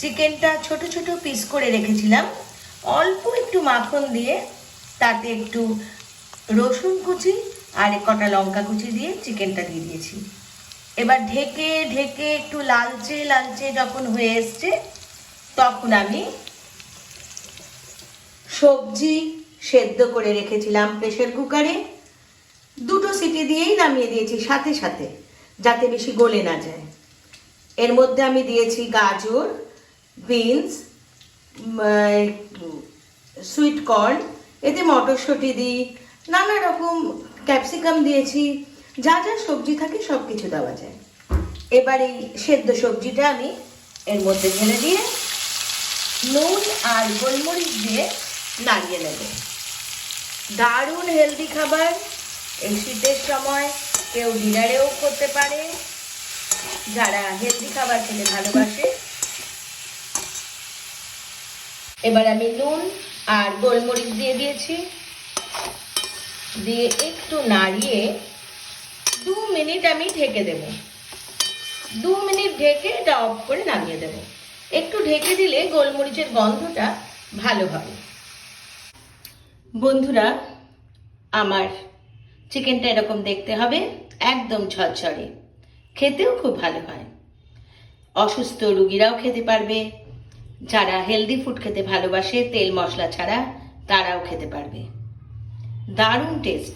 চিকেনটা ছোট ছোট পিস করে রেখেছিলাম। অল্প একটু মাখন দিয়ে তাতে একটু রসুন কুচি আর এক কটা লঙ্কা কুচি দিয়ে চিকেনটা দিয়ে দিয়েছি। এবার ঢেকে ঢেকে একটু লালচে লালচে যখন হয়ে এসছে, তখন আমি সবজি সেদ্ধ করে রেখেছিলাম প্রেশার কুকারে। দুটো সিটি দিয়েই নামিয়ে দিয়েছি সাথে সাথে, যাতে বেশি গলে না যায়। এর মধ্যে আমি দিয়েছি গাজর বিনস সুইট কর্ন এতে মটরশুঁটি দিই, নানা রকম ক্যাপসিকাম দিয়েছি, যা যা সবজি থাকে সব কিছু দেওয়া যায়। এবার এই সেদ্ধ সবজিটা আমি এর মধ্যে ঢেলে দিয়ে নুন আর গোলমরিচ দিয়ে নাড়িয়ে নেব। দারুণ হেলদি খাবার। এই শীতের সময় কেউ ডিনারেও করতে পারে। যারা হেলদি খাবার খেতে ভালোবাসে এবার আমি নুন আর গোলমরিচ দিয়ে দিয়েছি। দিয়ে একটু নাড়িয়ে দু মিনিট আমি ঢেকে দেব। দু মিনিট ঢেকে এটা অফ করে নামিয়ে দেব। একটু ঢেকে দিলে গোলমরিচের গন্ধটা ভালো হবে। বন্ধুরা, আমার চিকেনটা এরকম দেখতে হবে, একদম ঝরঝরে। খেতেও খুব ভালো হয়। অসুস্থ রুগীরাও খেতে পারবে। যারা হেলদি ফুড খেতে ভালোবাসে তেল মশলা ছাড়া তারাও খেতে পারবে। দারুণ টেস্ট